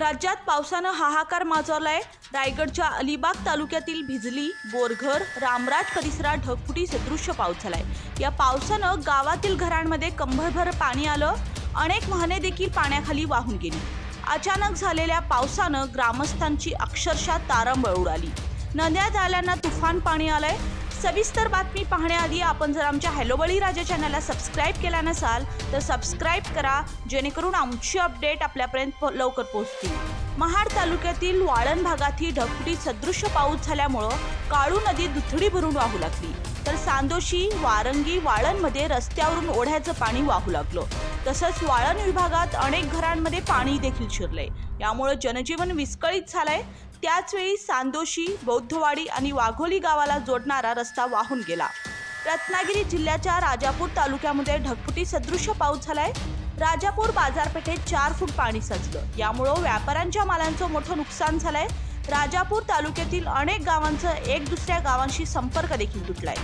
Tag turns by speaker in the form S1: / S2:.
S1: राज्यात पावसानं हाहाकार माजवलाय. रायगडच्या अलिबाग तालुक्यातील भिजली बोरघर रामराज परिसरात ढगफुटी सदृश्य पाऊस झालाय. या पावसानं गावातील घरांमध्ये कंभरभर पाणी आलं. अनेक वाहने देखील पाण्याखाली वाहून गेली. अचानक झालेल्या पावसानं ग्रामस्थांची अक्षरशः तारंबळ उडाली. नद्या नाल्यांना तुफान पाणी आलंय. सविस्तर बातमी पाहण्याआधी आपण जर आमच्या हॅलोबळी राजा चॅनलला सबस्क्राईब केला नसाल तर सबस्क्राईब करा जेणेकरून आमची अपडेट आपल्यापर्यंत लवकर पोहोचतील. महाड तालुक्यातील वाळण भागातील ढगफुटी सदृश्य पाऊस झाल्यामुळं काळू नदी दुथडी भरून वाहू लागली. तर सांदोशी वारंगी वाळणमध्ये रस्त्यावरून ओढ्याचं पाणी वाहू लागलं. तसंच वाळण विभागात अनेक घरांमध्ये पाणी देखील शिरलंय. यामुळे जनजीवन विस्कळीत झालंय. त्याचवेळी सांदोशी बौद्धवाडी आणि वाघोली गावाला जोडणारा रस्ता वाहून गेला. रत्नागिरी जिल्ह्याच्या राजापूर तालुक्यामध्ये ढगफुटी सदृश्य पाऊस झालाय. राजापूर बाजारपेठेत चार फूट पाणी साचलं. यामुळं व्यापाऱ्यांच्या मालांचं मोठं नुकसान झालंय. राजापूर तालुक्यातील अनेक गावांचं एक दुसऱ्या गावांशी संपर्क देखील तुटलाय.